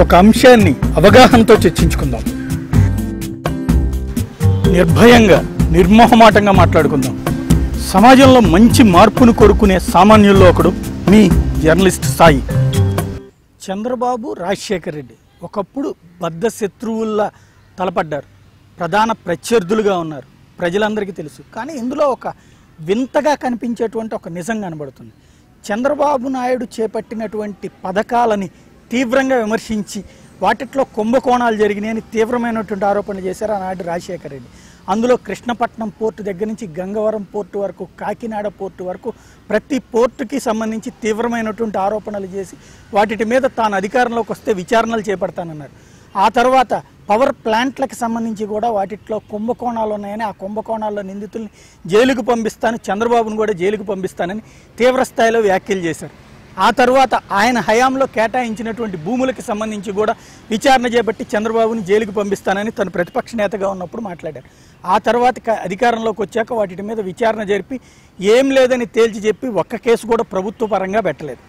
ఒక అంశాన్ని అవగాహనతో చర్చించుకుందాం. నిర్భయంగా నిర్మోహమాటంగా మాట్లాడుకుందాం. సమాజంలో మంచి మార్పును కోరుకునే సామాన్యుల్లో ఒకడు మీ జర్నలిస్ట్ సాయి. చంద్రబాబు రాజశేఖర్ రెడ్డి ఒకప్పుడు బద్ధ శత్రువుల్లా తలపడ్డారు. ప్రధాన ప్రత్యర్థులుగా ఉన్నారు. ప్రజలందరికీ తెలుసు. కానీ ఇందులో ఒక వింతగా కనిపించేటువంటి ఒక నిజం కనబడుతుంది. చంద్రబాబు నాయుడు చేపట్టినటువంటి పథకాలని తీవ్రంగా విమర్శించి వాటిట్లో కుంభకోణాలు జరిగినాయని తీవ్రమైనటువంటి ఆరోపణలు చేశారు ఆనాడు రాజశేఖర రెడ్డి. అందులో కృష్ణపట్నం పోర్టు దగ్గర నుంచి గంగవరం పోర్టు వరకు కాకినాడ పోర్టు వరకు ప్రతి పోర్టుకి సంబంధించి తీవ్రమైనటువంటి ఆరోపణలు చేసి వాటి మీద తాను అధికారంలోకి వస్తే విచారణలు చేపడతానన్నారు. ఆ తర్వాత పవర్ ప్లాంట్లకు సంబంధించి కూడా వాటిట్లో కుంభకోణాలు ఉన్నాయని ఆ కుంభకోణాల్లో నిందితుల్ని జైలుకు పంపిస్తాను చంద్రబాబును కూడా జైలుకు పంపిస్తానని తీవ్రస్థాయిలో వ్యాఖ్యలు చేశారు. ఆ తర్వాత ఆయన హయాంలో కేటాయించినటువంటి భూములకు సంబంధించి కూడా విచారణ చేపట్టి చంద్రబాబుని జైలుకు పంపిస్తానని తను ప్రతిపక్ష నేతగా ఉన్నప్పుడు మాట్లాడారు. ఆ తర్వాత అధికారంలోకి వచ్చాక వాటి మీద విచారణ జరిపి ఏం లేదని తేల్చి చెప్పి ఒక్క కేసు కూడా ప్రభుత్వ పరంగా పెట్టలేదు.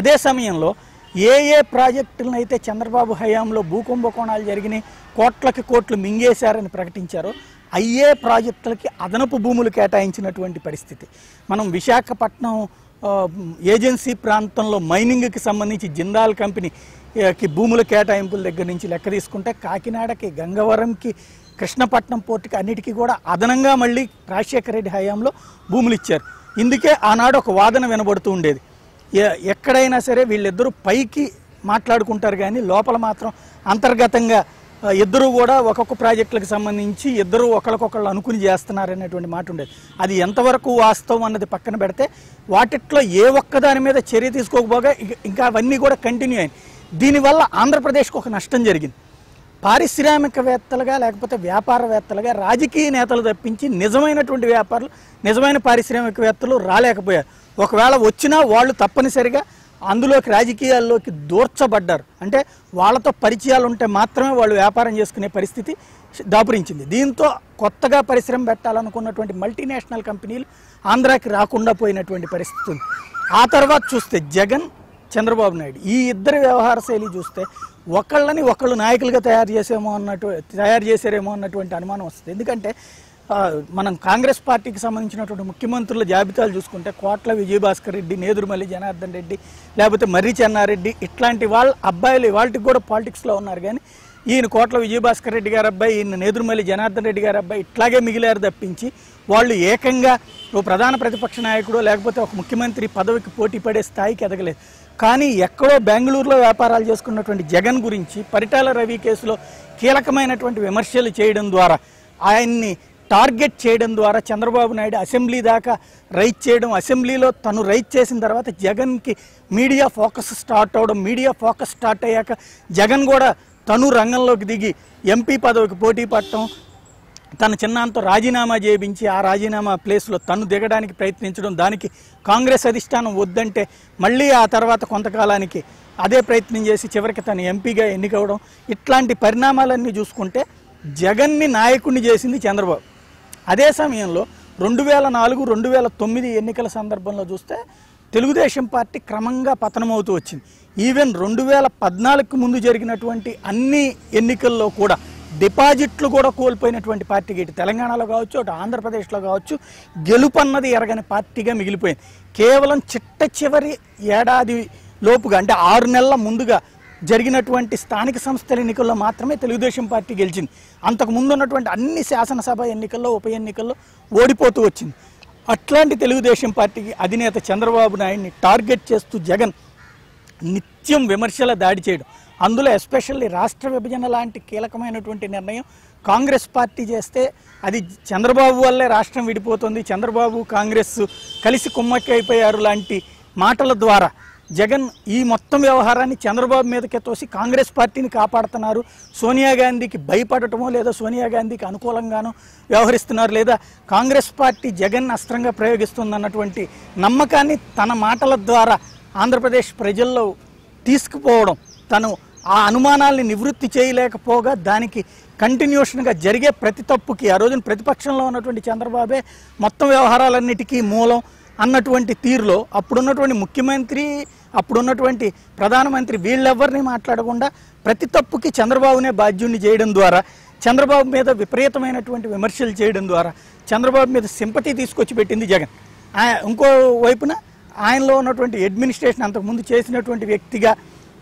అదే సమయంలో ఏ ఏ ప్రాజెక్టులను అయితే చంద్రబాబు హయాంలో భూకుంభకోణాలు జరిగినాయి కోట్లకి కోట్లు మింగేశారని ప్రకటించారో అయ్యే ప్రాజెక్టులకి అదనపు భూములు కేటాయించినటువంటి పరిస్థితి. మనం విశాఖపట్నం ఏజెన్సీ ప్రాంతంలో మైనింగ్కి సంబంధించి జిందాల్ కంపెనీకి భూముల కేటాయింపుల దగ్గర నుంచి లెక్క తీసుకుంటే కాకినాడకి గంగవరంకి కృష్ణపట్నం పోర్టుకి అన్నిటికీ కూడా అదనంగా మళ్ళీ రాజశేఖర రెడ్డి హయాంలో భూములు ఇచ్చారు. ఇందుకే ఆనాడు ఒక వాదన వినబడుతూ ఉండేది. ఎక్కడైనా సరే వీళ్ళిద్దరూ పైకి మాట్లాడుకుంటారు కానీ లోపల మాత్రం అంతర్గతంగా ఇద్దరు కూడా ఒక్కొక్క ప్రాజెక్టులకు సంబంధించి ఇద్దరు ఒకరికొకళ్ళు అనుకుని చేస్తున్నారనేటువంటి మాట ఉండేది. అది ఎంతవరకు వాస్తవం అన్నది పక్కన పెడితే వాటిట్లో ఏ ఒక్కదాని మీద చర్య తీసుకోకపోగా ఇంకా అవన్నీ కూడా కంటిన్యూ అయ్యాయి దీనివల్ల ఆంధ్రప్రదేశ్కు ఒక నష్టం జరిగింది. పారిశ్రామికవేత్తలుగా లేకపోతే వ్యాపారవేత్తలుగా రాజకీయ నేతలు తప్పించి నిజమైనటువంటి వ్యాపారులు నిజమైన పారిశ్రామికవేత్తలు రాలేకపోయారు. ఒకవేళ వచ్చినా వాళ్ళు తప్పనిసరిగా అందులోకి రాజకీయాల్లోకి దూర్చబడ్డారు. అంటే వాళ్ళతో పరిచయాలు ఉంటే మాత్రమే వాళ్ళు వ్యాపారం చేసుకునే పరిస్థితి దాపురించింది. దీంతో కొత్తగా పరిశ్రమ పెట్టాలనుకున్నటువంటి మల్టీనేషనల్ కంపెనీలు ఆంధ్రాకి రాకుండా పోయినటువంటి పరిస్థితి ఉంది. ఆ తర్వాత చూస్తే జగన్ చంద్రబాబు నాయుడు. ఈ ఇద్దరి వ్యవహార శైలి చూస్తే ఒకళ్ళని ఒకళ్ళు నాయకులుగా తయారు చేసేమో అన్నట్టు తయారు చేశారేమో అన్నటువంటి అనుమానం వస్తుంది. ఎందుకంటే మనం కాంగ్రెస్ పార్టీకి సంబంధించినటువంటి ముఖ్యమంత్రుల జాబితాలు చూసుకుంటే కోట్ల విజయభాస్కర్ రెడ్డి నేదురుమల్లి జనార్దన్ రెడ్డి లేకపోతే మర్రి చెన్నారెడ్డి ఇట్లాంటి వాళ్ళ అబ్బాయిలు వాళ్ళకి కూడా పాలిటిక్స్లో ఉన్నారు. కానీ ఈయన కోట్ల విజయభాస్కర్ రెడ్డి గారి అబ్బాయి ఈయన నేదురుమల్లి జనార్దన్ రెడ్డి గారి అబ్బాయి ఇట్లాగే మిగిలారు తప్పించి వాళ్ళు ఏకంగా ఓ ప్రధాన ప్రతిపక్ష నాయకుడు లేకపోతే ఒక ముఖ్యమంత్రి పదవికి పోటీ పడే స్థాయికి ఎదగలేదు. కానీ ఎక్కడో బెంగళూరులో వ్యాపారాలు చేసుకున్నటువంటి జగన్ గురించి పరిటాల రవి కేసులో కీలకమైనటువంటి విమర్శలు చేయడం ద్వారా ఆయన్ని టార్గెట్ చేయడం ద్వారా చంద్రబాబు నాయుడు అసెంబ్లీ దాకా రైట్ చేయడం అసెంబ్లీలో తను రైట్ చేసిన తర్వాత జగన్కి మీడియా ఫోకస్ స్టార్ట్ అవడం మీడియా ఫోకస్ స్టార్ట్ అయ్యాక జగన్ కూడా తను రంగంలోకి దిగి ఎంపీ పదవికి పోటీ పడటం తన చిన్నాంతో రాజీనామా చేయించి ఆ రాజీనామా ప్లేస్లో తను దిగడానికి ప్రయత్నించడం దానికి కాంగ్రెస్ అధిష్టానం వద్దంటే మళ్ళీ ఆ తర్వాత కొంతకాలానికి అదే ప్రయత్నం చేసి చివరికి తను ఎంపీగా ఎన్నికవడం ఇట్లాంటి పరిణామాలన్నీ చూసుకుంటే జగన్ని నాయకుడిని చేసింది చంద్రబాబు. అదే సమయంలో రెండు వేల నాలుగు రెండు వేల తొమ్మిది ఎన్నికల సందర్భంలో చూస్తే తెలుగుదేశం పార్టీ క్రమంగా పతనమవుతూ వచ్చింది. ఈవెన్ రెండు వేల పద్నాలుగుకు ముందు జరిగినటువంటి అన్ని ఎన్నికల్లో కూడా డిపాజిట్లు కూడా కోల్పోయినటువంటి పార్టీకి ఇటు తెలంగాణలో కావచ్చు అటు ఆంధ్రప్రదేశ్లో కావచ్చు గెలుపు అన్నది ఎరగని పార్టీగా మిగిలిపోయింది. కేవలం చిట్ట చివరి ఏడాది లోపుగా అంటే ఆరు నెలల ముందుగా జరిగినటువంటి స్థానిక సంస్థల ఎన్నికల్లో మాత్రమే తెలుగుదేశం పార్టీ గెలిచింది. అంతకు ముందు ఉన్నటువంటి అన్ని శాసనసభ ఎన్నికల్లో ఉప ఎన్నికల్లో ఓడిపోతూ వచ్చింది. అట్లాంటి తెలుగుదేశం పార్టీకి అధినేత చంద్రబాబు నాయుడిని టార్గెట్ చేస్తూ జగన్ నిత్యం విమర్శల దాడి చేయడం. అందులో ఎస్పెషల్లీ రాష్ట్ర విభజన లాంటి కీలకమైనటువంటి నిర్ణయం కాంగ్రెస్ పార్టీ చేస్తే అది చంద్రబాబు వల్లే రాష్ట్రం విడిపోతుంది. చంద్రబాబు కాంగ్రెస్ కలిసి కుమ్మక్కి అయిపోయారు లాంటి మాటల ద్వారా జగన్ ఈ మొత్తం వ్యవహారాన్ని చంద్రబాబు మీదకే తోసి కాంగ్రెస్ పార్టీని కాపాడుతున్నారు. సోనియా గాంధీకి భయపడటమో లేదా సోనియా గాంధీకి అనుకూలంగానో వ్యవహరిస్తున్నారు లేదా కాంగ్రెస్ పార్టీ జగన్ అస్త్రంగా ప్రయోగిస్తుందన్నటువంటి నమ్మకాన్ని తన మాటల ద్వారా ఆంధ్రప్రదేశ్ ప్రజల్లో తీసుకుపోవడం తను ఆ అనుమానాల్ని నివృత్తి చేయలేకపోగా దానికి కంటిన్యూషన్గా జరిగే ప్రతి తప్పుకి ఆ రోజున ప్రతిపక్షంలో ఉన్నటువంటి చంద్రబాబే మొత్తం వ్యవహారాలన్నిటికీ మూలం. అన్నటువంటి తీరులో అప్పుడున్నటువంటి ముఖ్యమంత్రి అప్పుడున్నటువంటి ప్రధానమంత్రి వీళ్ళెవ్వరిని మాట్లాడకుండా ప్రతి తప్పుకి చంద్రబాబునే బాధ్యుణ్ణి చేయడం ద్వారా చంద్రబాబు మీద విపరీతమైనటువంటి విమర్శలు చేయడం ద్వారా చంద్రబాబు మీద సింపతి తీసుకొచ్చి పెట్టింది జగన్. ఆ- ఇంకో వైపున ఆయనలో ఉన్నటువంటి అడ్మినిస్ట్రేషన్ అంతకుముందు చేసినటువంటి వ్యక్తిగా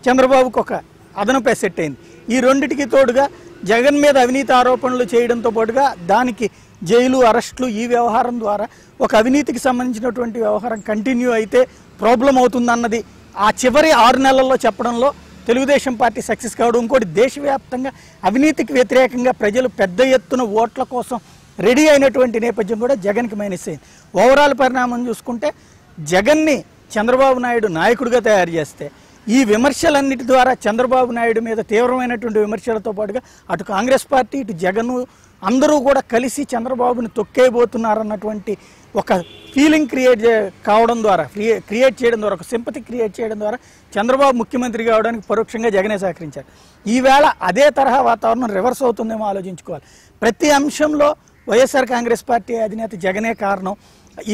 చంద్రబాబుకు ఒక అదనపు సెట్ అయింది. ఈ రెండిటికి తోడుగా జగన్ మీద అవినీతి ఆరోపణలు చేయడంతో పాటుగా దానికి జైలు అరెస్టులు ఈ వ్యవహారం ద్వారా ఒక అవినీతికి సంబంధించినటువంటి వ్యవహారం కంటిన్యూ అయితే ప్రాబ్లం అవుతుందన్నది ఆ చివరి ఆరు నెలల్లో చెప్పడంలో తెలుగుదేశం పార్టీ సక్సెస్ కావడం ఇంకోటి దేశవ్యాప్తంగా అవినీతికి వ్యతిరేకంగా ప్రజలు పెద్ద ఎత్తున ఓట్ల కోసం రెడీ అయినటువంటి నేపథ్యం కూడా జగన్కి మైనస్ అయింది. ఓవరాల్ పరిణామం చూసుకుంటే జగన్ని చంద్రబాబు నాయుడు నాయకుడిగా తయారు చేస్తే ఈ విమర్శలన్నిటి ద్వారా చంద్రబాబు నాయుడు మీద తీవ్రమైనటువంటి విమర్శలతో పాటుగా అటు కాంగ్రెస్ పార్టీ ఇటు జగన్ అందరూ కూడా కలిసి చంద్రబాబుని తొక్కేయబోతున్నారన్నటువంటి ఒక ఫీలింగ్ క్రియేట్ కావడం ద్వారా క్రియే క్రియేట్ చేయడం ద్వారా ఒక సింపతి క్రియేట్ చేయడం ద్వారా చంద్రబాబు ముఖ్యమంత్రి కావడానికి పరోక్షంగా జగనే సహకరించారు. ఈవేళ అదే తరహా వాతావరణం రివర్స్ అవుతుందేమో ఆలోచించుకోవాలి. ప్రతి అంశంలో వైఎస్ఆర్ కాంగ్రెస్ పార్టీ అధినేత జగనే కారణం.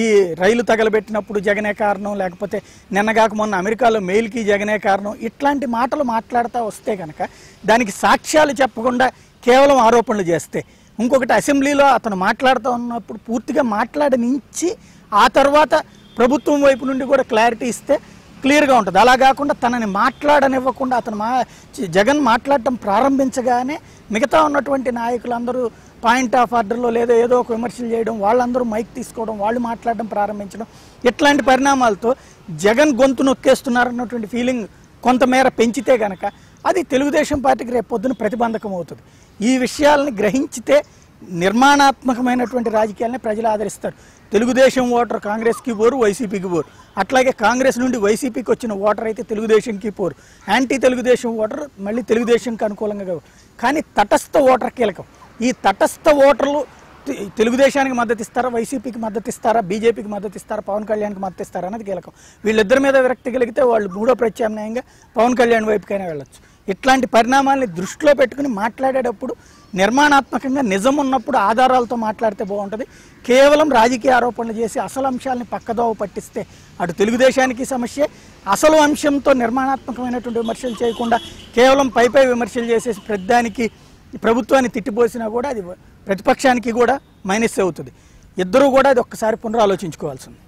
ఈ రైలు తగలబెట్టినప్పుడు జగనే కారణం లేకపోతే నిన్నగాక మొన్న అమెరికాలో మెయిల్కి జగనే కారణం ఇట్లాంటి మాటలు మాట్లాడుతూ వస్తే కనుక దానికి సాక్ష్యాలు చెప్పకుండా కేవలం ఆరోపణలు చేస్తే ఇంకొకటి అసెంబ్లీలో అతను మాట్లాడుతూ ఉన్నప్పుడు పూర్తిగా మాట్లాడనించి ఆ తర్వాత ప్రభుత్వం వైపు నుండి కూడా క్లారిటీ ఇస్తే క్లియర్గా ఉంటుంది. అలా కాకుండా తనని మాట్లాడనివ్వకుండా అతను మా జగన్ మాట్లాడటం ప్రారంభించగానే మిగతా ఉన్నటువంటి నాయకులందరూ పాయింట్ ఆఫ్ ఆర్డర్లో లేదా ఏదో ఒక విమర్శలు చేయడం వాళ్ళందరూ మైక్ తీసుకోవడం వాళ్ళు మాట్లాడడం ప్రారంభించడం ఇట్లాంటి పరిణామాలతో జగన్ గొంతు నొక్కేస్తున్నారన్నటువంటి ఫీలింగ్ కొంతమేర పెంచితే గనక అది తెలుగుదేశం పార్టీకి రేపు పొద్దున ప్రతిబంధకం అవుతుంది ఈ విషయాలను గ్రహించితే నిర్మాణాత్మకమైనటువంటి రాజకీయాలని ప్రజలు ఆదరిస్తారు. తెలుగుదేశం ఓటర్ కాంగ్రెస్కి పోరు వైసీపీకి పోరు. అట్లాగే కాంగ్రెస్ నుండి వైసీపీకి వచ్చిన ఓటర్ అయితే తెలుగుదేశంకి పోరు. యాంటీ తెలుగుదేశం ఓటర్ మళ్ళీ తెలుగుదేశంకి అనుకూలంగా కావు కానీ తటస్థ ఓటర్ కీలకం. ఈ తటస్థ ఓటర్లు తెలుగుదేశానికి మద్దతు ఇస్తారా వైసీపీకి మద్దతు ఇస్తారా బీజేపీకి మద్దతు ఇస్తారా పవన్ కళ్యాణ్కి మద్దతు ఇస్తారా అన్నది కీలకం. వీళ్ళిద్దరి మీద విరక్తి కలిగితే వాళ్ళు మూడో ప్రత్యామ్నాయంగా పవన్ కళ్యాణ్ వైపుకైనా వెళ్ళొచ్చు. ఇట్లాంటి పరిణామాల్ని దృష్టిలో పెట్టుకుని మాట్లాడేటప్పుడు నిర్మాణాత్మకంగా నిజం ఉన్నప్పుడు ఆధారాలతో మాట్లాడితే బాగుంటుంది. కేవలం రాజకీయ ఆరోపణలు చేసి అసలు అంశాలని పక్కదోవ పట్టిస్తే అటు తెలుగుదేశానికి సమస్య. అసలు అంశంతో నిర్మాణాత్మకమైనటువంటి విమర్శలు చేయకుండా కేవలం పై పై విమర్శలు చేసేసి ప్రతిదానికి ప్రభుత్వాన్ని తిట్టిపోసినా కూడా అది ప్రతిపక్షానికి కూడా మైనస్ అవుతుంది. ఇద్దరూ కూడా అది ఒక్కసారి పునరాలోచించుకోవాల్సింది.